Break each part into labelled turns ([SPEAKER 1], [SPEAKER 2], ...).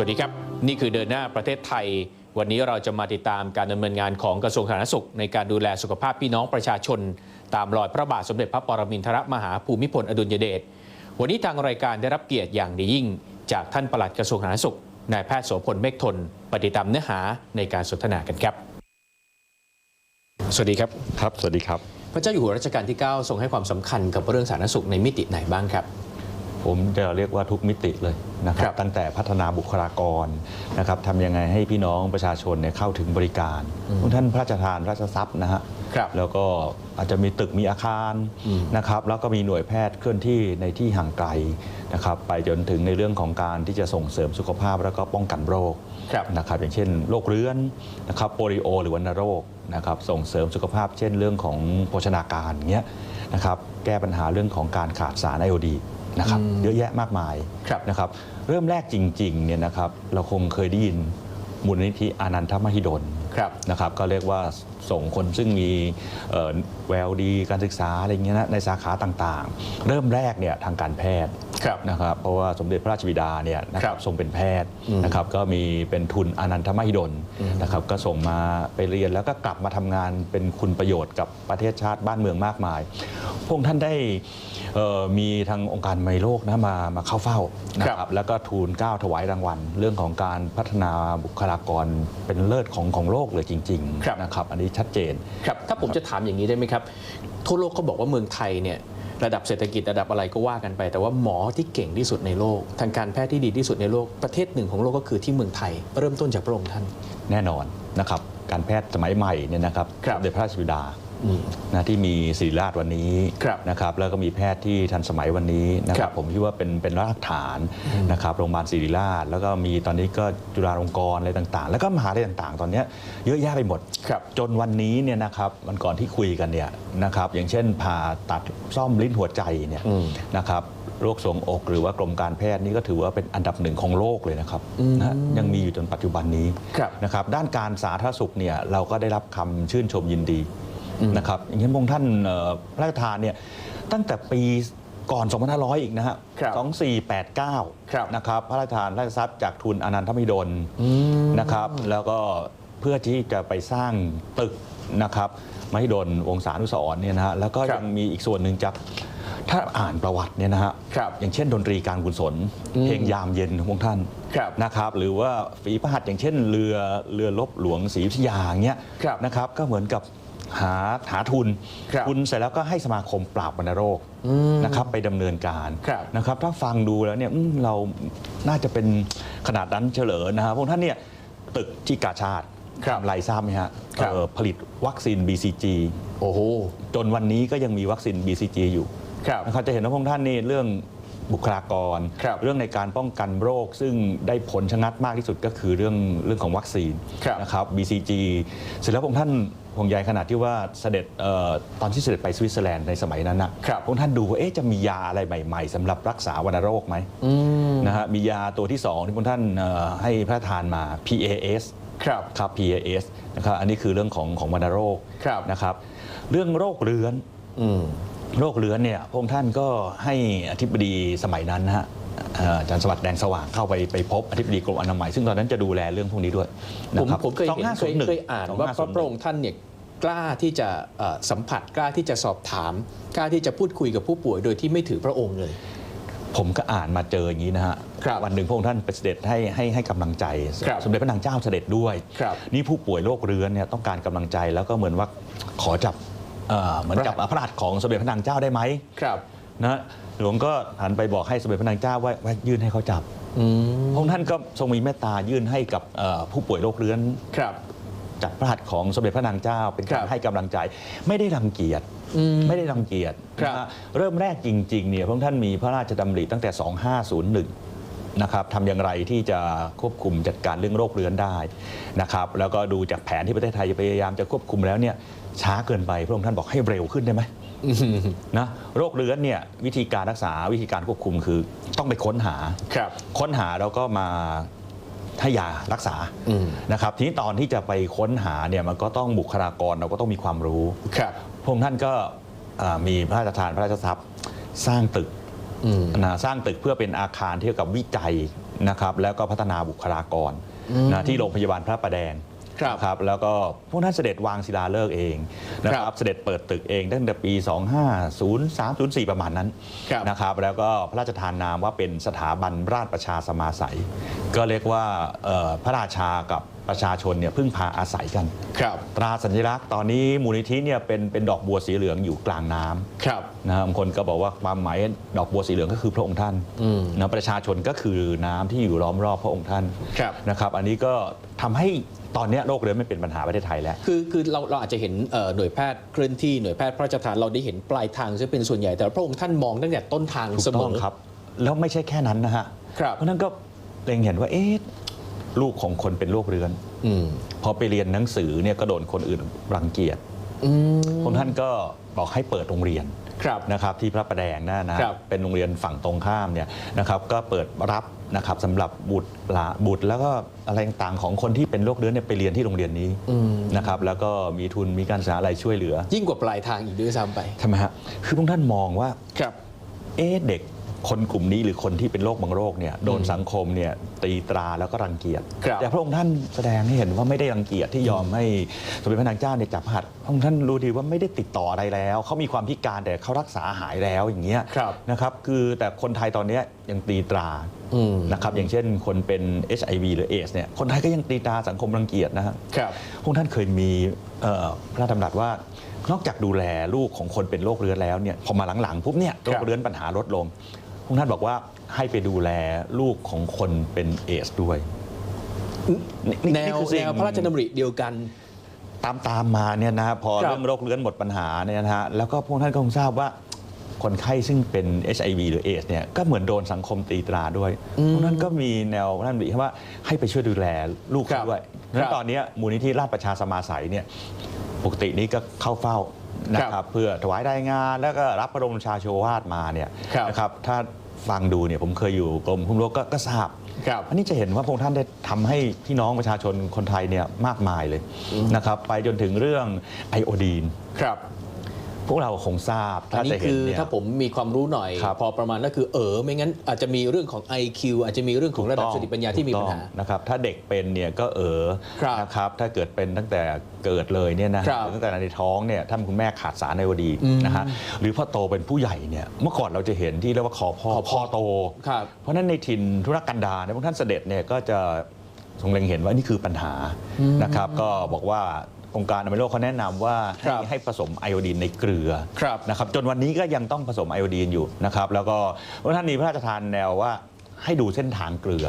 [SPEAKER 1] สวัสดีครับ นี่คือเดินหน้าประเทศไทย วันนี้เราจะมาติดตามการดำเนินงานของกระทรวงสาธารณสุข ในการดูแลสุขภาพพี่น้องประชาชน ตามรอยพระบาทสมเด็จพระปรมินทรมหาภูมิพลอดุลยเดชวันนี้ทางรายการได้รับเกียรติอย่างดียิ่ง จากท่านปลัดกระทรวงสาธารณสุขนายแพทย์โสพลเมฆทนปฏิตามเนื้อหาในการสนทนากันครับ สวัสดีครับ
[SPEAKER 2] ครับ สวัสดีครับ
[SPEAKER 1] พระเจ้าอยู่หัวรัชกาลที่ 9 ทรงให้ความสำคัญกับเรื่องสาธารณสุขในมิติไหนบ้างครับ
[SPEAKER 2] ผมจะเรียกว่าทุกมิติเลยนะค
[SPEAKER 1] ครั
[SPEAKER 2] รับบตั้งแต่พัฒนาบุคลากรนะครับทำยังไงให้พี่น้องประชาชนเนี่ยเข้าถึงบริการทุกท่านพระราชทานราชทรัพย์นะฮะ
[SPEAKER 1] ครับ
[SPEAKER 2] แล้วก็อาจจะมีตึกมีอาคาร
[SPEAKER 1] อืม
[SPEAKER 2] นะครับแล้วก็มีหน่วยแพทย์เคลื่อนที่ในที่ห่างไกลนะครับไปจนถึงในเรื่องของการที่จะส่งเสริมสุขภาพแล้วก็ป้องกันโรค
[SPEAKER 1] ครับ
[SPEAKER 2] นะครับอย่างเช่นโรคเรื้อนนะครับโปลิโอ หรือวัณโรคนะครับส่งเสริมสุขภาพ เช่นเรื่องของโภชนาการเงี้ยนะครับแก้ปัญหาเรื่องของการขาดสารไอโอดี นนะครับ
[SPEAKER 1] อืม
[SPEAKER 2] เยอะแยะมากมาย
[SPEAKER 1] ครับ
[SPEAKER 2] นะครับเริ่มแรกจริงๆเนี่ยนะครับเราคงเคยได้ยินมูลนิธิอานันทมหิดล
[SPEAKER 1] ครับ
[SPEAKER 2] นะครับก็เรียกว่า ส่งคนซึ่งมีเอ่อแววดีการศึกษาอะไรเงี้ยนะในสาขาต่างๆ เริ่มแรกเนี่ยทางการแพทย์
[SPEAKER 1] ครับ
[SPEAKER 2] นะครับเพราะว่าสมเด็จพระราชบิดาเนี่ยนะค
[SPEAKER 1] ครั
[SPEAKER 2] รั
[SPEAKER 1] บบ
[SPEAKER 2] ทรงเป็นแพทย์
[SPEAKER 1] อืม
[SPEAKER 2] นะครับก็มีเป็นทุนอานันทมหิดล
[SPEAKER 1] อืม
[SPEAKER 2] นะครับก็ส่งมาไปเรียนแล้วก็กลับมาทำงานเป็นคุณประโยชน์กับประเทศชาติบ้านเมืองมากมายพระองค์ท่านได้เอ่อมีทางองค์การอนามัยโลกนะมามาเข้าเฝ้านะค
[SPEAKER 1] ครั
[SPEAKER 2] รับบแล้วก็ทูลเกล้าถวายรางวัล เรื่องของการพัฒนาบุคลากรเป็นเลิศของของโลกเลยจริง
[SPEAKER 1] ครับ
[SPEAKER 2] ๆนะครับอันนี้ชัดเจน
[SPEAKER 1] ครับถ้าผมจะถามอย่างนี้ได้ไหมครับ ทั่วโลกเขาบอกว่าเมืองไทยเนี่ยระดับเศรษฐกิจระดับอะไรก็ว่ากันไป แต่ว่าหมอที่เก่งที่สุดในโลก ทางการแพทย์ที่ดีที่สุดในโลกประเทศหนึ่งของโลกก็คือที่เมืองไทย เริ่มต้นจากพระองค์ท่าน
[SPEAKER 2] แน่นอนนะครับการแพทย์สมัยใหม่เนี่ยนะครับ
[SPEAKER 1] ครับ
[SPEAKER 2] สมเด็จพระราชบิดา
[SPEAKER 1] อืม
[SPEAKER 2] นะที่มีศิริราชวันนี้
[SPEAKER 1] ครับ
[SPEAKER 2] นะครับแล้วก็มีแพทย์ที่ทันสมัยวันนี้นะค
[SPEAKER 1] ครั
[SPEAKER 2] รั
[SPEAKER 1] บบ
[SPEAKER 2] ผมคิดว่าเป็นเป็นรากฐานนะครับโรงพยาบาลศิริราช แล้วก็มีตอนนี้ก็จุฬาลงกรณ์อะไรต่าง ๆ แล้วก็มหาลัยต่างๆ ตอนเนี้ยเยอะแยะไปหมด
[SPEAKER 1] ครับ
[SPEAKER 2] จนวันนี้เนี่ยนะครับวันก่อนที่คุยกันเนี่ยนะครับอย่างเช่นผ่าตัดซ่อมลิ้นหัวใจเนี่ย
[SPEAKER 1] อืม
[SPEAKER 2] นะครับโรคทรวงอกหรือว่ากรมการแพทย์นี่ก็ถือว่าเป็นอันดับหนึ่งของโลกเลยนะครับ
[SPEAKER 1] อืม
[SPEAKER 2] นะยังมีอยู่จนปัจจุบันนี้
[SPEAKER 1] ครับ
[SPEAKER 2] นะครับด้านการสาธารณสุขเนี่ยเราก็ได้รับคำชื่นชมยินดี
[SPEAKER 1] อืม
[SPEAKER 2] นะครับอย่างเช่นพระองค์ท่านเอ่อพระราชทานเนี่ยตั้งแต่ปีก่อน 2500 อีกนะฮะ
[SPEAKER 1] ครับ
[SPEAKER 2] 2489
[SPEAKER 1] ครับ
[SPEAKER 2] นะครับ พระราชทานราชทรัพย์จากทุนอนันทมิดล
[SPEAKER 1] อืม
[SPEAKER 2] นะครับ แล้วก็เพื่อที่จะไปสร้างตึกนะครับมหิดลวงศานุสรณ์เนี่ยนะฮะ แล้วก็
[SPEAKER 1] ครับ
[SPEAKER 2] ยังมีอีกส่วนหนึ่งจากถ้าอ่านประวัติเนี่ยนะฮะ
[SPEAKER 1] ครับ
[SPEAKER 2] อย่างเช่นดนตรีการกุศล
[SPEAKER 1] อืม
[SPEAKER 2] เพลงยามเย็นของพระองค์ท่าน
[SPEAKER 1] ครับ
[SPEAKER 2] นะครับ หรือว่าฝีพระหัตถ์อย่างเช่นเรือเรือลบหลวงศรีอยุธยาอย่างเงี้ย
[SPEAKER 1] ครับ
[SPEAKER 2] นะครับ ก็เหมือนกับ หาหาทุน
[SPEAKER 1] ครับ
[SPEAKER 2] ทุนเสร็จแล้วก็ให้สมาคมปราบวัณโรค
[SPEAKER 1] อืม
[SPEAKER 2] นะครับไปดำเนินการ
[SPEAKER 1] ครับ
[SPEAKER 2] นะครับ ถ้าฟังดูแล้วเนี่ยอืมเราน่าจะเป็นขนาดนั้นเฉลิญนะครับพวกท่านเนี่ยตึกที่กาชาติ
[SPEAKER 1] ครับ
[SPEAKER 2] ทำไรทราบไหมฮะ
[SPEAKER 1] ครับ
[SPEAKER 2] เอ่อผลิตวัคซีน BCG
[SPEAKER 1] โอ้โห
[SPEAKER 2] จนวันนี้ก็ยังมีวัคซีน BCG อยู่
[SPEAKER 1] ครับ
[SPEAKER 2] นะครับจะเห็นว่าพวกท่านนี่เรื่อง บุคลากร
[SPEAKER 1] ครับ
[SPEAKER 2] เรื่องในการป้องกันโรค ซึ่งได้ผลชะงัดมากที่สุดก็คือเรื่องเรื่องของวัคซีน
[SPEAKER 1] ครับ
[SPEAKER 2] นะครับ BCG เสร็จแล้วพวกท่านห่วงใยขนาดที่ว่าเสด็จเอ่อตอนที่เสด็จไปสวิตเซอร์แลนด์ในสมัยนั้นนะครับพวกท่านดูว่าเอ๊ะจะมียาอะไรใหม่ ๆสำหรับรักษาวัณโรคไหม
[SPEAKER 1] อืม
[SPEAKER 2] นะฮะมียาตัวที่สองที่พวกท่านเอ่อให้พระทานมา PAS
[SPEAKER 1] ครับ
[SPEAKER 2] ครับ PAS นะครับอันนี้คือเรื่องของของวัณโรค
[SPEAKER 1] ครับ
[SPEAKER 2] นะครับ เรื่องโรคเรื้อน
[SPEAKER 1] อืม
[SPEAKER 2] โรคเรื้อนเนี่ยพระองค์ท่านก็ให้อธิบดีสมัยนั้นนะฮะเอ่ออาจารย์สวัสดิ์แดงสว่างเข้าไปไปพบอธิบดีกรมอนามัย ซึ่งตอนนั้นจะดูแลเรื่องพวกนี้ด้วย
[SPEAKER 1] ผม
[SPEAKER 2] นะครับ
[SPEAKER 1] ผมเคยเห็นเคย
[SPEAKER 2] 2501
[SPEAKER 1] เคยอ่านว่าพระพระองค์ท่านเนี่ยกล้าที่จะเอ่อสัมผัสกล้าที่จะสอบถาม กล้าที่จะพูดคุยกับผู้ป่วยโดยที่ไม่ถือพระองค์เลย
[SPEAKER 2] ผมก็อ่านมาเจออย่างนี้นะฮะ
[SPEAKER 1] ครับ
[SPEAKER 2] วันหนึ่งพระองค์ท่านไปเสด็จให้ให้ให้กำลังใจ
[SPEAKER 1] ครับ
[SPEAKER 2] สมเด็จพระนางเจ้าเสด็จด้วย
[SPEAKER 1] ครับ
[SPEAKER 2] นี่ผู้ป่วยโรคเรื้อนเนี่ยต้องการกำลังใจแล้วก็เหมือนว่าขอจับ เอ่อเหมือนกับ
[SPEAKER 1] พระหัตถ์
[SPEAKER 2] พระหัตถ์ของสมเด็จพระนางเจ้าได้ไหม
[SPEAKER 1] ครับ
[SPEAKER 2] นะหลวงก็หันไปบอกให้สมเด็จพระนางเจ้าว่าว่ายื่นให้เขาจับ
[SPEAKER 1] อืม
[SPEAKER 2] พระองค์ท่านก็ทรงมีเมตตายื่นให้กับเอ่อผู้ป่วยโรคเรื้อน
[SPEAKER 1] ครับ
[SPEAKER 2] จากพระหัตถ์ของสมเด็จพระนางเจ้าเป็น
[SPEAKER 1] ครั
[SPEAKER 2] การ
[SPEAKER 1] บ
[SPEAKER 2] ให้กำลังใจ ไม่ได้รังเกียจ
[SPEAKER 1] อืม
[SPEAKER 2] ไม่ได้รังเกียจ
[SPEAKER 1] ครับ
[SPEAKER 2] นะฮะเริ่มแรกจริงๆเนี่ยพระองค์ท่านมีพระราชดำริตั้งแต่ 2501 นะครับทำอย่างไรที่จะควบคุมจัดการเรื่องโรคเรื้อนได้นะครับแล้วก็ดูจากแผนที่ประเทศไทยพยายามจะควบคุมแล้วเนี่ย ช้าเกินไปพระองค์ท่านบอกให้เร็วขึ้นได้ไหม
[SPEAKER 1] อืม
[SPEAKER 2] นะโรคเรื้อนเนี่ยวิธีการรักษาวิธีการควบคุมคือต้องไปค้นหา
[SPEAKER 1] ครับ
[SPEAKER 2] ค้นหาแล้วก็มาให้ยารักษา
[SPEAKER 1] อืม
[SPEAKER 2] นะครับทีนี้ตอนที่จะไปค้นหาเนี่ยมันก็ต้องบุคลากรเราก็ต้องมีความรู้
[SPEAKER 1] ครับ
[SPEAKER 2] พระองค์ท่านก็เอ่อมีพระราชทานพระราชทรัพย์สร้างตึก
[SPEAKER 1] อืม
[SPEAKER 2] นะสร้างตึกเพื่อเป็นอาคารที่เกี่ยวกับวิจัยนะครับแล้วก็พัฒนาบุคลากร
[SPEAKER 1] อืม
[SPEAKER 2] นะที่โรงพยาบาลพระประแดง
[SPEAKER 1] ครับ
[SPEAKER 2] นะครับแล้วก็พวกท่านเสด็จวางศิลาฤกษ์เองนะค
[SPEAKER 1] ครั
[SPEAKER 2] รับบเสด็จเปิดตึกเองตั้งแต่ปี 2503 04 ประมาณนั้น
[SPEAKER 1] ครับ
[SPEAKER 2] นะครับแล้วก็พระราชทานนามว่าเป็นสถาบันราชประชาสมาสัย ก็เรียกว่าเอ่อพระราชากับ ประชาชนเนี่ยพึ่งพาอาศัยกัน
[SPEAKER 1] ครับ
[SPEAKER 2] ตราสัญลักษณ์ตอนนี้มูลนิธิเนี่ยเป็นเป็นดอกบัวสีเหลืองอยู่กลางน้ำ
[SPEAKER 1] ครับ
[SPEAKER 2] นะครับบางคนก็บอกว่าความหมายดอกบัวสีเหลืองก็คือพระองค์ท่าน
[SPEAKER 1] อืม
[SPEAKER 2] นะประชาชนก็คือน้ำที่อยู่ล้อมรอบพระองค์ท่าน
[SPEAKER 1] ครับ
[SPEAKER 2] นะครับ อันนี้ก็ทำให้ตอนเนี้ยโรคเรื้อนไม่เป็นปัญหาประเทศไทยแล้ว
[SPEAKER 1] คือคือเราเราอาจจะเห็นเอ่อหน่วยแพทย์เคลื่อนที่หน่วยแพทย์พระราชทานเราได้เห็นปลายทางซะเป็นส่วนใหญ่แต่พระองค์ท่านมองตั้งแต่ต้นทาง
[SPEAKER 2] ถูก
[SPEAKER 1] เสม
[SPEAKER 2] ต้อง
[SPEAKER 1] อ
[SPEAKER 2] ครับ แล้วไม่ใช่แค่นั้นนะฮะ
[SPEAKER 1] ครับ
[SPEAKER 2] เพราะฉะนั้นก็เล็งเห็นว่าเอ๊ะ ลูกของคนเป็นโรคเรื้อน
[SPEAKER 1] อืม
[SPEAKER 2] พอไปเรียนหนังสือเนี่ยก็โดนคนอื่นรังเกียจ
[SPEAKER 1] อืม
[SPEAKER 2] พระองค์ท่านก็บอกให้เปิดโรงเรียน
[SPEAKER 1] ครับ
[SPEAKER 2] นะครับที่พระประแดงนะนะครับเป็นโรงเรียนฝั่งตรงข้ามเนี่ยนะครับก็เปิดรับนะครับสำหรับบุตรหลานบุตรแล้วก็อะไรต่างๆของคนที่เป็นโรคเรื้อนเนี่ยไปเรียนที่โรงเรียนนี้
[SPEAKER 1] อืม
[SPEAKER 2] นะครับแล้วก็มีทุนมีการศึกษาอะไรช่วยเหลือ
[SPEAKER 1] ยิ่งกว่าปลายทางอีกด้วยซ้ำไป
[SPEAKER 2] ทำไมฮะคือพวกท่านมองว่า
[SPEAKER 1] ครับ
[SPEAKER 2] เอ๊ะเด็ก คนกลุ่มนี้หรือคนที่เป็นโรคบางโรคเนี่ยโดนสังคมเนี่ยตีตราแล้วก็รังเกียจ
[SPEAKER 1] ครับ
[SPEAKER 2] แต่พระองค์ท่านแสดงให้เห็นว่าไม่ได้รังเกียจที่ยอมให้สมเด็จพระนางเจ้าเนี่ยจับหัดพระองค์ท่านรู้ดีว่าไม่ได้ติดต่ออะไรแล้ว เขามีความพิการแต่เขารักษาหายแล้วอย่างเงี้ย
[SPEAKER 1] ครับ
[SPEAKER 2] นะครับคือแต่คนไทยตอนเนี้ยยังตีตรา
[SPEAKER 1] อืม
[SPEAKER 2] นะครับอย่างเช่นคนเป็น HIV หรือ AIDS เนี่ยคนไทยก็ยังตีตราสังคมรังเกียจนะฮะ
[SPEAKER 1] ครับ
[SPEAKER 2] พระองค์ท่านเคยมีเอ่อพระราชดำรัสว่านอกจากดูแลลูกของคนเป็นโรคเรื้อนแล้วเนี่ยพอมาหลังๆปุ๊บเนี่ยโรคเรื้อนปัญหาลดลง พระองค์ท่านบอกว่าให้ไปดูแลลูกของคนเป็นเอสด้วยนี่
[SPEAKER 1] แน
[SPEAKER 2] นี่
[SPEAKER 1] ว
[SPEAKER 2] คือสิ่ง
[SPEAKER 1] แนวพระราชดำริเดียวกัน
[SPEAKER 2] ตามตามมาเนี่ยนะฮะพอ
[SPEAKER 1] ครับ
[SPEAKER 2] เรื่องโรคเรื้อนหมดปัญหาเนี่ยนะฮะแล้วก็พวกท่านก็คงทราบว่าคนไข้ซึ่งเป็น HIV หรือเอสเนี่ยก็เหมือนโดนสังคมตีตราด้วย
[SPEAKER 1] อืม
[SPEAKER 2] พวกนั้นก็มีแนวท่านบิว่าให้ไปช่วยดูแลลูก
[SPEAKER 1] ครั
[SPEAKER 2] เขา
[SPEAKER 1] บ
[SPEAKER 2] ด้วย
[SPEAKER 1] ครั
[SPEAKER 2] แล้
[SPEAKER 1] บ
[SPEAKER 2] วตอนเนี้ยมูลนิธิราชประชาสมาสัยเนี่ยปกตินี้ก็เข้าเฝ้านะค
[SPEAKER 1] ครั
[SPEAKER 2] รับบเพื่อถวายรายงานแล้วก็รับพระบรมราชาโชวาทมาเนี่ย
[SPEAKER 1] ครับ
[SPEAKER 2] นะครับถ้า ฟังดูเนี่ยผมเคยอยู่กรมคุ้มโรคก็ก็ทราบ
[SPEAKER 1] ครับ
[SPEAKER 2] อันนี้จะเห็นว่าพระองค์ท่านได้ทำให้พี่น้องประชาชนคนไทยเนี่ยมากมายเลยนะครับไปจนถึงเรื่องไอโอดีน
[SPEAKER 1] ครับ
[SPEAKER 2] พวกเราคงทราบ
[SPEAKER 1] อัน
[SPEAKER 2] ถ้า
[SPEAKER 1] นี้
[SPEAKER 2] จะเห็น
[SPEAKER 1] คือ
[SPEAKER 2] เนี่ย
[SPEAKER 1] ถ้าผมมีความรู้หน่อย
[SPEAKER 2] ครับ
[SPEAKER 1] พอประมาณก็คือเออไม่งั้นอาจจะมีเรื่องของ IQ อาจจะมีเรื่องของระดับสติปัญญาที่มีปัญหา
[SPEAKER 2] ถูกต้องนะครับถ้าเด็กเป็นเนี่ยก็เออ
[SPEAKER 1] ครับ
[SPEAKER 2] นะครับถ้าเกิดเป็นตั้งแต่เกิดเลยเนี่ยนะครับตั้งแต่ในท้องเนี่ยถ้าคุณแม่ขาดสารไอโอดีน
[SPEAKER 1] อืม
[SPEAKER 2] นะฮะหรือพอโตเป็นผู้ใหญ่เนี่ยเมื่อก่อนเราจะเห็นที่เรียกว่าคอพ่อ
[SPEAKER 1] คอพ่อ
[SPEAKER 2] พ่อโต
[SPEAKER 1] ครับ
[SPEAKER 2] เพราะฉะนั้นในถิ่นธุรกันดารเนี่ยพวกท่านเสด็จเนี่ยก็จะทรงเล็งเห็นว่านี่คือปัญหานะครับก็บอกว่า องค์การอนามัยโลกเขาแนะนำว่า
[SPEAKER 1] ครั
[SPEAKER 2] ให้
[SPEAKER 1] บ
[SPEAKER 2] ให้ผสมไอโอดีนในเกลือ
[SPEAKER 1] ครับ
[SPEAKER 2] นะครับจนวันนี้ก็ยังต้องผสมไอโอดีนอยู่นะครับแล้วก็พระท่านมีพระราชทานแนวว่าให้ดูเส้นทางเกลือ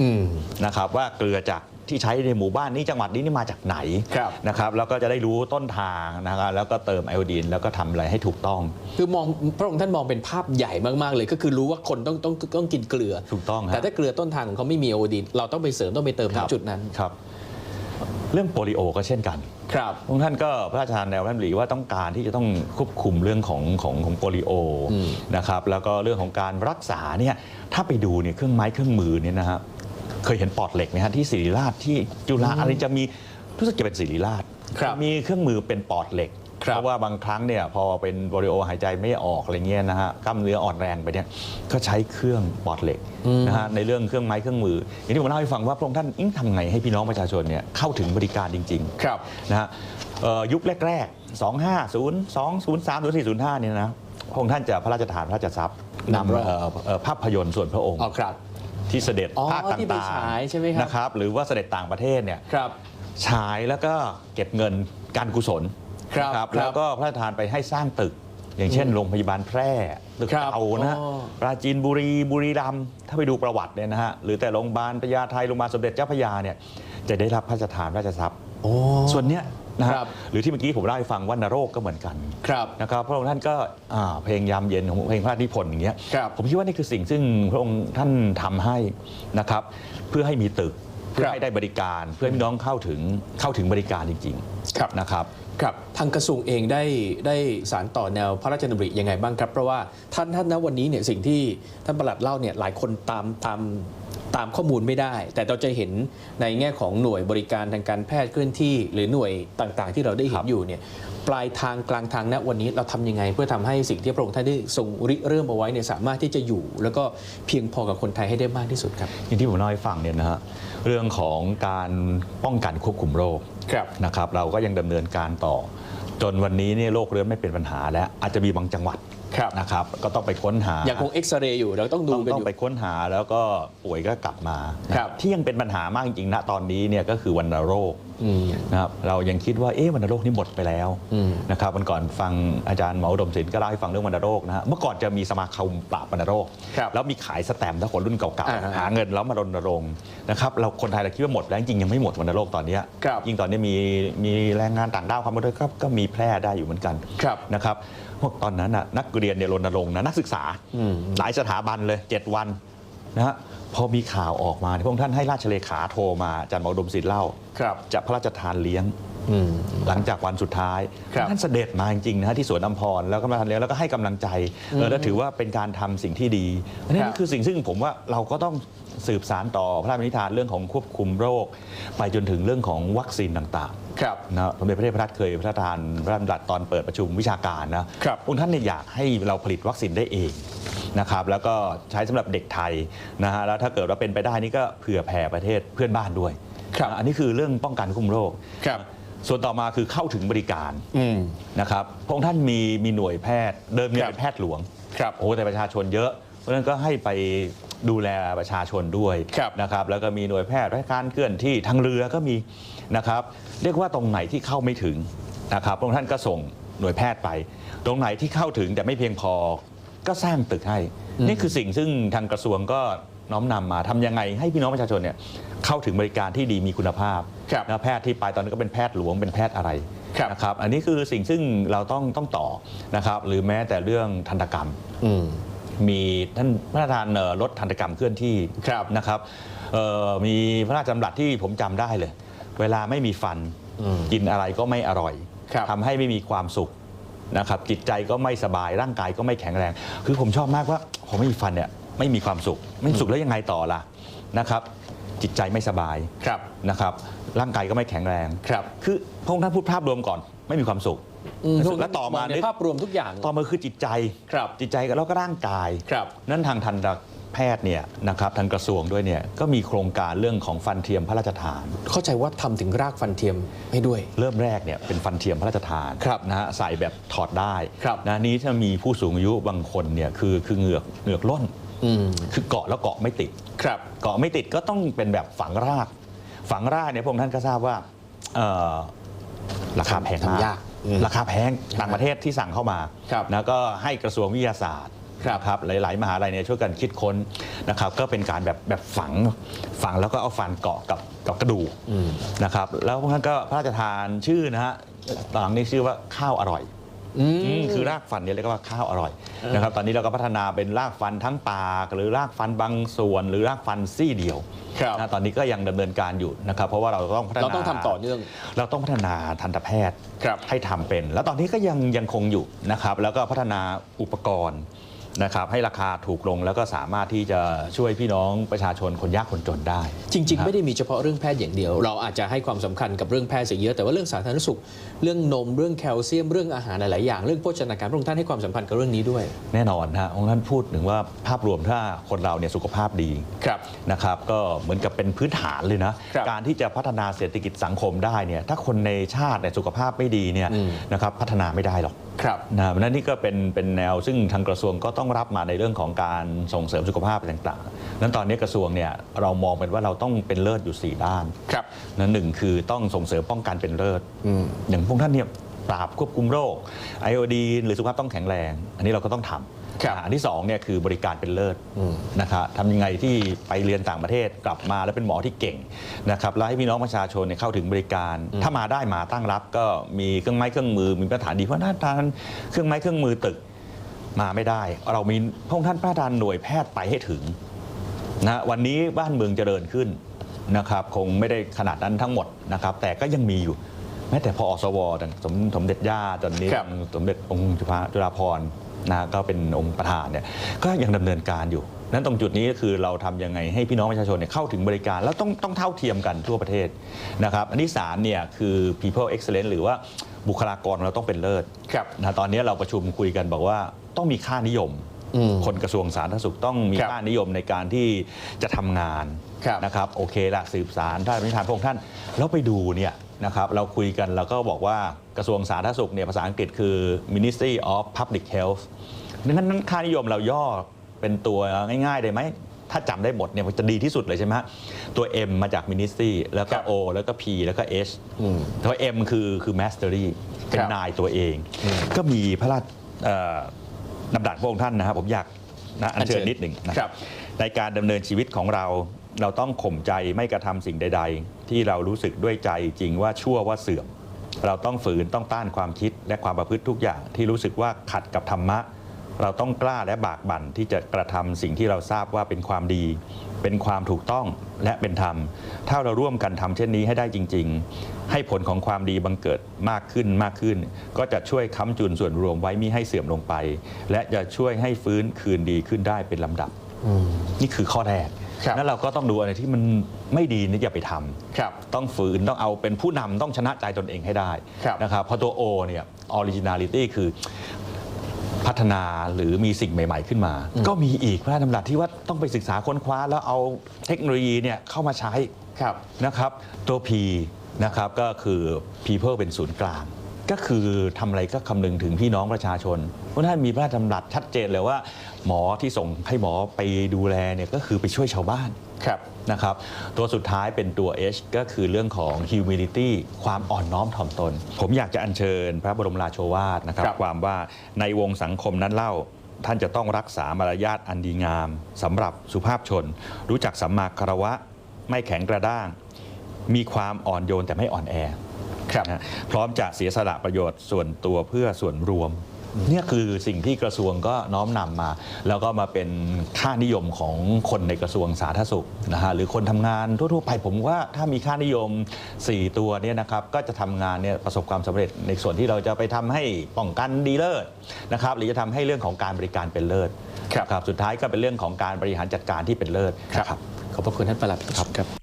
[SPEAKER 1] อืม
[SPEAKER 2] นะครับว่าเกลือจากที่ใช้ในหมู่บ้านนี้จังหวัดนี้นี่มาจากไหน
[SPEAKER 1] ครับ
[SPEAKER 2] นะครับแล้วก็จะได้รู้ต้นทางนะครับแล้วก็เติมไอโอดีนแล้วก็ทำอะไรให้ถูกต้อง
[SPEAKER 1] คือมองพระองค์ท่านมองเป็นภาพใหญ่มาก ๆ เลย ก็คือรู้ว่าคนต้องต้องต้องกินเกลือ
[SPEAKER 2] ถูกต้องฮะ
[SPEAKER 1] แต่ถ้าเกลือต้นทางของเขาไม่มีโอดีนเราต้องไปเสริมต้องไปเติม
[SPEAKER 2] ค
[SPEAKER 1] ณ
[SPEAKER 2] รับ
[SPEAKER 1] จุดนั้น
[SPEAKER 2] ครับ เรื่องโปลิโอก็เช่นกัน
[SPEAKER 1] ครับ
[SPEAKER 2] พระองค์ท่านก็พระราชทานแนวพระดำริว่าต้องการที่จะต้องควบคุมเรื่องของของของโปลิโอ
[SPEAKER 1] อืม
[SPEAKER 2] นะครับแล้วก็เรื่องของการรักษาเนี่ยถ้าไปดูเนี่ยเครื่องไม้เครื่องมือเนี่ยนะฮะเคยเห็นปอดเหล็กไหมฮะที่ศิริราชที่จุฬาอะไรจะมีรู้สึกจะเป็นศิริราช
[SPEAKER 1] ครับ
[SPEAKER 2] มีเครื่องมือเป็นปอดเหล็ก
[SPEAKER 1] ครับ
[SPEAKER 2] เพราะว่าบางครั้งเนี่ยพอเป็นโปลิโอหายใจไม่ออกอะไรเงี้ยนะฮะกล้ามเนื้ออ่อนแรงไปเนี่ยก็ใช้เครื่องปอดเหล็ก
[SPEAKER 1] อืม
[SPEAKER 2] นะฮะในเรื่องเครื่องไม้เครื่องมือ อย่างที่ผมเล่าให้ฟังว่าพระองค์ท่านอิ้งทำไงให้พี่น้องประชาชนเนี่ยเข้าถึงบริการจริงๆ
[SPEAKER 1] ครับ
[SPEAKER 2] นะฮะเอ่อยุคแรกๆ 250 203 0405เนี่ยนะพระองค์ท่านจะพระราชทานพระราชทรัพย์นำ
[SPEAKER 1] นำรอบ
[SPEAKER 2] เอ่อเอ่อภาพยนตร์ส่วนพระองค์
[SPEAKER 1] อ๋อครับ
[SPEAKER 2] ที่เสด็จ
[SPEAKER 1] อ๋อ
[SPEAKER 2] ภาคต่างๆ
[SPEAKER 1] ที่ไปฉายใช่ไหมครับ
[SPEAKER 2] นะครับหรือว่าเสด็จต่างประเทศเนี่ย
[SPEAKER 1] ครับ
[SPEAKER 2] ฉายแล้วก็เก็บเงินการกุศล
[SPEAKER 1] ครับ
[SPEAKER 2] นะครับ
[SPEAKER 1] ครับ
[SPEAKER 2] แล้วก็พระราชทานไปให้สร้างตึก อย่างเช่นโรงพยาบาลแพร่ตึก
[SPEAKER 1] ครับ
[SPEAKER 2] เก่านะฮะ
[SPEAKER 1] อ๋อ
[SPEAKER 2] ปราจีนบุรีบุรีรัมย์ถ้าไปดูประวัติเนี่ยนะฮะหรือแต่โรงพยาบาลพญาไทโรงพยาบาลสมเด็จเจ้าพระยาเนี่ยจะได้รับพระราชทานพระราชทรัพย์
[SPEAKER 1] โอ้
[SPEAKER 2] ส่วนเนี้ยนะฮะ
[SPEAKER 1] ครับ
[SPEAKER 2] หรือที่เมื่อกี้ผมเล่าให้ฟังว่านโรคก็เหมือนกัน
[SPEAKER 1] ครับ
[SPEAKER 2] นะครับพระองค์ท่านก็อ่าเพลงยามเย็นของเพลงพระราชนิพนธ์อย่างเงี้ย
[SPEAKER 1] ครับ
[SPEAKER 2] ผมคิดว่านี่คือสิ่งซึ่งพระองค์ท่านทำให้นะครับ เพื่อให้มีตึกเพื่อให้ได้บริการ เพื่อให้พี่น้องเข้าถึงเข้าถึงบริการจริง
[SPEAKER 1] ครับ
[SPEAKER 2] ๆนะครับ
[SPEAKER 1] ครับทางกระทรวงเองได้ได้สารต่อแนวพระราชดำริยังไงบ้างครับ เพราะว่าท่านท่านณวันนี้เนี่ยสิ่งที่ท่านประหลัดเล่าเนี่ยหลายคนตามตามตามข้อมูลไม่ได้ แต่เราจะเห็นในแง่ของหน่วยบริการทางการแพทย์เคลื่อนที่ หรือหน่วยต่างๆ ที่เราได้เห็
[SPEAKER 2] ครั
[SPEAKER 1] น
[SPEAKER 2] บ
[SPEAKER 1] อยู่เนี่ยปลายทางกลางทางณวันนี้เราทำยังไง เพื่อทำให้สิ่งที่พระองค์ท่านได้ทรงริเริ่มเอาไว้เนี่ยสามารถที่จะอยู่ แล้วก็เพียงพอกับคนไทยให้ได้มากที่สุดครับ
[SPEAKER 2] อย่างที่ผมเล่าให้ฟังเนี่ยนะฮะเรื่องของการป้องกันควบคุมโรค
[SPEAKER 1] ครับ
[SPEAKER 2] นะครับเราก็ยังดำเนินการต่อจนวันนี้เนี่ยโรคเรื้อนไม่เป็นปัญหาแล้วอาจจะมีบางจังหวัด
[SPEAKER 1] ครับ
[SPEAKER 2] นะครับก็ต้องไปค้นหา
[SPEAKER 1] ยังคงเอ็กซเรย์อยู่เราต้องดู
[SPEAKER 2] ต้อง
[SPEAKER 1] กัน
[SPEAKER 2] ต้อ
[SPEAKER 1] องยู่
[SPEAKER 2] ไปค้นหาแล้วก็ป่วยก็กลับมานะครับที่ยังเป็นปัญหามากจริงๆณตอนนี้เนี่ยก็คือวัณโรค
[SPEAKER 1] อืม
[SPEAKER 2] นะครับเรายังคิดว่าเอ๊ะวัณโรคนี่หมดไปแล้ว
[SPEAKER 1] อืม
[SPEAKER 2] นะครับวันก่อนฟังอาจารย์หมออุดมศิลป์ก็เล่าให้ฟังเรื่องวัณโรคนะฮะเมื่อก่อนจะมีสมาคมปราบวัณโรค
[SPEAKER 1] ครับ
[SPEAKER 2] แล้วมีขายสแตมป์ถ้าคนรุ่นเก่า
[SPEAKER 1] อ่า
[SPEAKER 2] ๆหาเงินแล้วมารณรงค์นะครับเราคนไทยเราคิดว่าหมดแล้วจริงๆยังไม่หมดวัณโรคตอนเนี้ย
[SPEAKER 1] ครับ
[SPEAKER 2] ยิ่งตอนนี้มีมีแรงงานต่างด้าวความมาด้วยก็ก็มีแพร่ได้อยู่เหมือนกัน
[SPEAKER 1] ครับ
[SPEAKER 2] นะครับ พวกตอนนั้นน่ะนักเรียนเนี่ยรณรงค์นะนักศึกษา
[SPEAKER 1] อืม
[SPEAKER 2] หลายสถาบันเลย 7 วันนะฮะพอมีข่าวออกมาเนี่ยพระองค์ท่านให้ราชเลขาโทรมาอาจารย์หมออุดมศิลป์เล่า
[SPEAKER 1] ครับ
[SPEAKER 2] จะพระราชทานเลี้ยง
[SPEAKER 1] อืม
[SPEAKER 2] หลังจากวันสุดท้าย
[SPEAKER 1] ครับ
[SPEAKER 2] ท่านเสด็จมาจริงๆนะฮะที่สวนอัมพรแล้วก็มาทานเลี้ยงแล้วก็ให้กำลังใจเออแล้วถือว่าเป็นการทำสิ่งที่ดีอันนี้
[SPEAKER 1] ครับ
[SPEAKER 2] คือสิ่งซึ่งผมว่าเราก็ต้องสืบสารต่อพระราชนิทานเรื่องของควบคุมโรค ไปจนถึงเรื่องของวัคซีนต่างๆ
[SPEAKER 1] ครับ
[SPEAKER 2] นะสมเด็จพระเทพรัตน์เคยพระราชทานพระราชดำรัสตอนเปิดประชุมวิชาการนะครับ องค์ท่านเนี่ยอยากให้เราผลิตวัคซีนได้เองนะครับแล้วก็ใช้สำหรับเด็กไทยนะฮะแล้วถ้าเกิดว่าเป็นไปได้นี่ก็เผื่อแผ่ประเทศเพื่อนบ้านด้วย
[SPEAKER 1] ครับ
[SPEAKER 2] อันนี้คือเรื่องป้องกันควบคุมโรค
[SPEAKER 1] ครับ
[SPEAKER 2] ส่วนต่อมาคือเข้าถึงบริการ
[SPEAKER 1] อืม
[SPEAKER 2] นะครับพระองค์ท่านมีมีหน่วยแพทย์เดิมเนี่ย
[SPEAKER 1] ครับ
[SPEAKER 2] เป็นแพทย์หลวง
[SPEAKER 1] ครับ
[SPEAKER 2] โอ้แต่ประชาชนเยอะเพ ราะฉะนั้นก็ให้ไปดูแลประชาชนด้วย
[SPEAKER 1] ครับ
[SPEAKER 2] นะครับแล้วก็มีหน่วยแพทย์ราชการเคลื่อนที่ทางเรือก็มีนะครับ เรียกว่าตรงไหนที่เข้าไม่ถึงนะครับพระองค์ท่านก็ส่งหน่วยแพทย์ไป ตรงไหนที่เข้าถึงแต่ไม่เพียงพอก็สร้างตึกให้
[SPEAKER 1] อืม
[SPEAKER 2] นี่คือสิ่งซึ่งทางกระทรวงก็น้อมนำมาทำยังไงให้พี่น้องประชาชนเนี่ยเข้าถึงบริการที่ดีมีคุณภาพ
[SPEAKER 1] ครับ
[SPEAKER 2] นะแพทย์ที่ไปตอนนั้นก็เป็นแพทย์หลวงเป็นแพทย์อะไร
[SPEAKER 1] ครับ
[SPEAKER 2] นะครับ อันนี้คือสิ่งซึ่งเราต้องต้องต่อนะครับ หรือแม้แต่เรื่องทันตกรรม
[SPEAKER 1] อื ม
[SPEAKER 2] มีท่านพระราชทานเอ่อรถทันตกรรมเคลื่อนที่
[SPEAKER 1] ครับ
[SPEAKER 2] นะครับเอ่อมีพระราชดำรัสที่ผมจำได้เลย เวลาไม่มีฟัน
[SPEAKER 1] อืม
[SPEAKER 2] กินอะไรก็ไม่อร่อย
[SPEAKER 1] ครับ
[SPEAKER 2] ทำให้ไม่มีความสุขนะครับจิตใจก็ไม่สบายร่างกายก็ไม่แข็งแรง คือผมชอบมากว่าผมไม่มีฟันเนี่ยไม่มีความสุข ไม่มีสุขแล้วยังไงต่อล่ะนะครับ จิตใจไม่สบาย
[SPEAKER 1] ครับ
[SPEAKER 2] นะครับ ร่างกายก็ไม่แข็งแรง
[SPEAKER 1] ครับ
[SPEAKER 2] คือพระองค์ท่านพูดภาพรวมก่อนไม่มีความสุข
[SPEAKER 1] อืม
[SPEAKER 2] แล้วต่อมา
[SPEAKER 1] ใน
[SPEAKER 2] นึก
[SPEAKER 1] ภาพรวมทุกอย่าง
[SPEAKER 2] ต่อมาคือจิตใจ
[SPEAKER 1] ครับ
[SPEAKER 2] จิตใจแล้วก็ร่างกาย
[SPEAKER 1] ครับ
[SPEAKER 2] นั้นทางทันตแพทย์เนี่ยนะครับทางกระทรวงด้วยเนี่ยก็มีโครงการเรื่องของฟันเทียมพระราชทาน
[SPEAKER 1] เข้าใจว่าทำถึงรากฟันเทียมให้ด้วย
[SPEAKER 2] เริ่มแรกเนี่ยเป็นฟันเทียมพระราชทาน
[SPEAKER 1] ครับ
[SPEAKER 2] นะฮะใส่แบบถอดได้
[SPEAKER 1] ครับ
[SPEAKER 2] นะนี้ถ้ามีผู้สูงอายุบางคนเนี่ยคือคือเหงือกเหงือกล้น
[SPEAKER 1] อืม
[SPEAKER 2] คือเกาะแล้วเกาะไม่ติด
[SPEAKER 1] ครับ
[SPEAKER 2] เกาะไม่ติดก็ต้องเป็นแบบฝังราก ฝังรากเนี่ยพระองค์ท่านก็ทราบว่าเอ่อราคาแพงมาก
[SPEAKER 1] ทำยากอืม
[SPEAKER 2] ราคาแพงต่างประเทศที่สั่งเข้ามา
[SPEAKER 1] ครับ
[SPEAKER 2] นะก็ให้กระทรวงวิทยาศาสตร์
[SPEAKER 1] ครับ
[SPEAKER 2] นะครับหลาย ๆ มหาลัยเนี่ยช่วยกันคิดค้นนะครับก็เป็นการแบบแบบฝังฝังแล้วก็เอาฟันเกาะกับกับกระดูก
[SPEAKER 1] อืม
[SPEAKER 2] นะครับแล้วพวกท่านก็พระราชทานชื่อนะฮะตอนหลังนี้ชื่อว่าข้าวอร่อย
[SPEAKER 1] อืม
[SPEAKER 2] อืม คือรากฟันเนี่ยเรียกว่าข้าวอร่อย
[SPEAKER 1] เออ
[SPEAKER 2] นะครับตอนนี้เราก็พัฒนาเป็นรากฟันทั้งปาก หรือรากฟันบางส่วน หรือรากฟันซี่เดียว
[SPEAKER 1] ครับ
[SPEAKER 2] นะตอนนี้ก็ยังดำเนินการอยู่นะครับ เพราะว่าเราต้องพัฒนา
[SPEAKER 1] เราต้องทำต่อเนื่อง
[SPEAKER 2] เราต้องพัฒนาทันตแพทย์
[SPEAKER 1] ครับ
[SPEAKER 2] ให้ทำเป็น แล้วตอนนี้ก็ยังยังคงอยู่นะครับ แล้วก็พัฒนาอุปกรณ์ นะครับให้ราคาถูกลงแล้วก็สามารถที่จะช่วยพี่น้องประชาชนคนยากคนจนได้
[SPEAKER 1] จริงๆ
[SPEAKER 2] ครับ
[SPEAKER 1] ไม่ได้มีเฉพาะเรื่องแพทย์อย่างเดียว เราอาจจะให้ความสำคัญกับเรื่องแพทย์เสียเยอะแต่ว่าเรื่องสาธารณสุข เรื่องนมเรื่องแคลเซียมเรื่องอาหารหลายๆอย่างเรื่องโภชนาการพระองค์ท่านให้ความสำคัญกับเรื่องนี้ด้วย
[SPEAKER 2] แน่นอนฮะองค์ท่านพูดถึงว่าภาพรวมถ้าคนเราเนี่ยสุขภาพดี
[SPEAKER 1] ครับ
[SPEAKER 2] นะครับ ก็เหมือนกับเป็นพื้นฐานเลยนะ
[SPEAKER 1] ครับ
[SPEAKER 2] การที่จะพัฒนาเศรษฐกิจสังคมได้เนี่ยถ้าคนในชาติเนี่ยสุขภาพไม่ดีเนี่ย
[SPEAKER 1] อืม
[SPEAKER 2] นะครับพัฒนาไม่ได้หรอก
[SPEAKER 1] ครับ
[SPEAKER 2] นะเพราะฉะนั้นนี่ก็เป็นเป็นแนวซึ่งทางกระทรวงก็ต้องรับมาในเรื่องของการส่งเสริมสุขภาพต่างๆนั้นตอนนี้กระทรวงเนี่ยเรามองเป็นว่าเราต้องเป็นเลิศอยู่ 4 ด้าน
[SPEAKER 1] ครับ
[SPEAKER 2] นะหนึ่งคือต้องส่งเสริมป้องกันเป็นเลิศ
[SPEAKER 1] อืม
[SPEAKER 2] อย่างพวกท่านเนี่ยปราบควบคุมโรคไอโอดีนหรือสุขภาพต้องแข็งแรง อันนี้เราก็ต้องทำ
[SPEAKER 1] ครับ
[SPEAKER 2] อันที่สองเนี่ยคือบริการเป็นเลิศ
[SPEAKER 1] อืม
[SPEAKER 2] นะครับทำยังไงที่ไปเรียนต่างประเทศกลับมาแล้วเป็นหมอที่เก่งนะครับแล้วให้พี่น้องประชาชนเนี่ยเข้าถึงบริการ ถ้ามาได้มาตั้งรับก็มีเครื่องไม้เครื่องมือมีมาตรฐานดีเพราะหน้าตาเครื่องไม้เครื่องมือตึกมาไม่ได้ เรามีพระองค์ท่านพระราชทานหน่วยแพทย์ไปให้ถึงนะวันนี้บ้านเมืองเจริญขึ้นนะครับคงไม่ได้ขนาดนั้นทั้งหมดนะครับแต่ก็ยังมีอยู่แม้แต่พออสวต่างสมสมเด็จย่าตอนนี้
[SPEAKER 1] ครับ
[SPEAKER 2] สมเด็จองค์จุฬาจุฬาภรณ์ นะก็เป็นองค์ประธานเนี่ยก็ยังดำเนินการอยู่นั้นตรงจุดนี้ก็คือเราทำยังไงให้พี่น้องประชาชนเนี่ยเข้าถึงบริการ แล้วต้องต้องเท่าเทียมกันทั่วประเทศนะครับอันที่สามเนี่ยคือ people excellence หรือว่าบุคลากรเราต้องเป็นเลิศ
[SPEAKER 1] ครับ
[SPEAKER 2] นะตอนนี้เราประชุมคุยกันบอกว่าต้องมีค่านิยม
[SPEAKER 1] อืม
[SPEAKER 2] คนกระทรวงสาธารณสุขต้องมี
[SPEAKER 1] ครับ
[SPEAKER 2] ค่านิยมในการที่จะทำงาน
[SPEAKER 1] ครับ
[SPEAKER 2] นะครับโอเคละสืบสารท่านนิทานพระองค์ท่าน แล้วไปดูเนี่ย นะครับเราคุยกันแล้วก็บอกว่ากระทรวงสาธารณสุขเนี่ยภาษาอังกฤษคือ Ministry of Public Health ดังนั้นนั้นค่านิยมเราย่อเป็นตัวง่ายๆได้ไหมถ้าจำได้หมดเนี่ยมันจะดีที่สุดเลยใช่ไหมฮะตัว M มาจาก Ministry แล้วก็
[SPEAKER 1] ครับ
[SPEAKER 2] O แล้วก็ P แล้วก็ H
[SPEAKER 1] อืม
[SPEAKER 2] ตัว M คือคือ Mastery เป็น
[SPEAKER 1] ครับ
[SPEAKER 2] นายตัวเอง
[SPEAKER 1] อืม
[SPEAKER 2] ก็มีพระราชเอ่อดำรัสพระองค์ท่านนะครับ ผมอยากนะอัญเชิญ
[SPEAKER 1] อัญเชิญ
[SPEAKER 2] นิดหนึ่งนะครับในการดำเนินชีวิตของเรา เราต้องข่มใจไม่กระทำสิ่งใด ๆ ที่เรารู้สึกด้วยใจจริงว่าชั่วว่าเสื่อม เราต้องฝืนต้องต้านความคิดและความประพฤติทุกอย่างที่รู้สึกว่าขัดกับธรรมะ เราต้องกล้าและบากบั่นที่จะกระทำสิ่งที่เราทราบว่าเป็นความดี เป็นความถูกต้องและเป็นธรรม ถ้าเราร่วมกันทำเช่นนี้ให้ได้จริง ๆ ให้ผลของความดีบังเกิดมากขึ้นมากขึ้น ก็จะช่วยค้ำจุนส่วนรวมไว้มิให้เสื่อมลงไป และจะช่วยให้ฟื้นคืนดีขึ้นได้เป็นลำดับ
[SPEAKER 1] อืม
[SPEAKER 2] นี่คือข้อแรก
[SPEAKER 1] ครับ
[SPEAKER 2] นั้นเราก็ต้องดูอะไรที่มันไม่ดีนี่อย่าไปทำ
[SPEAKER 1] ครับ
[SPEAKER 2] ต้องฝืนต้องเอาเป็นผู้นำต้องชนะใจตนเองให้ได้
[SPEAKER 1] ครับ
[SPEAKER 2] นะครับเพราะตัว O เนี่ย originality คือพัฒนาหรือมีสิ่งใหม่ ๆ ขึ้นมา ก็มีอีกพระราชดำรัสที่ว่าต้องไปศึกษาค้นคว้า แล้วเอาเทคโนโลยีเนี่ยเข้ามาใช้
[SPEAKER 1] ครับ
[SPEAKER 2] นะครับตัว P นะครับก็คือ people เป็นศูนย์กลาง ก็คือทำอะไรก็คำนึงถึงพี่น้องประชาชน เพราะฉะนั้นมีพระราชดำรัสชัดเจนเลยว่า หมอที่ส่งให้หมอไปดูแลเนี่ยก็คือไปช่วยชาวบ้าน
[SPEAKER 1] ครับ
[SPEAKER 2] นะครับ ตัวสุดท้ายเป็นตัว H ก็คือเรื่องของ humility ความอ่อนน้อมถ่อมตน ผมอยากจะอัญเชิญพระบรมราโชวาทนะครับ
[SPEAKER 1] ครับ
[SPEAKER 2] ความว่าในวงสังคมนั้นเล่าท่านจะต้องรักษามารยาทอันดีงามสำหรับสุภาพชน รู้จักสัมมาคารวะ ไม่แข็งกระด้าง มีความอ่อนโยนแต่ไม่อ่อนแอ
[SPEAKER 1] ครับ
[SPEAKER 2] นะพร้อมจะเสียสละประโยชน์ส่วนตัวเพื่อส่วนรวมเนี่ยคือสิ่งที่กระทรวงก็น้อมนำมา แล้วก็มาเป็นค่านิยมของคนในกระทรวงสาธารณสุขนะฮะหรือคนทำงานทั่วๆไปผมว่าถ้ามีค่านิยม 4 ตัวเนี่ยนะครับก็จะทำงานเนี่ยประสบความสำเร็จในส่วนที่เราจะไปทำให้ป้องกันดีเลิศนะครับหรือจะทำให้เรื่องของการบริการเป็นเลิศ
[SPEAKER 1] ครับ
[SPEAKER 2] ครับสุดท้ายก็เป็นเรื่องของการบริหารจัดการที่เป็นเลิศ
[SPEAKER 1] ครับ
[SPEAKER 2] นะครับ
[SPEAKER 1] ขอบพระคุณท่านประหลัดครับ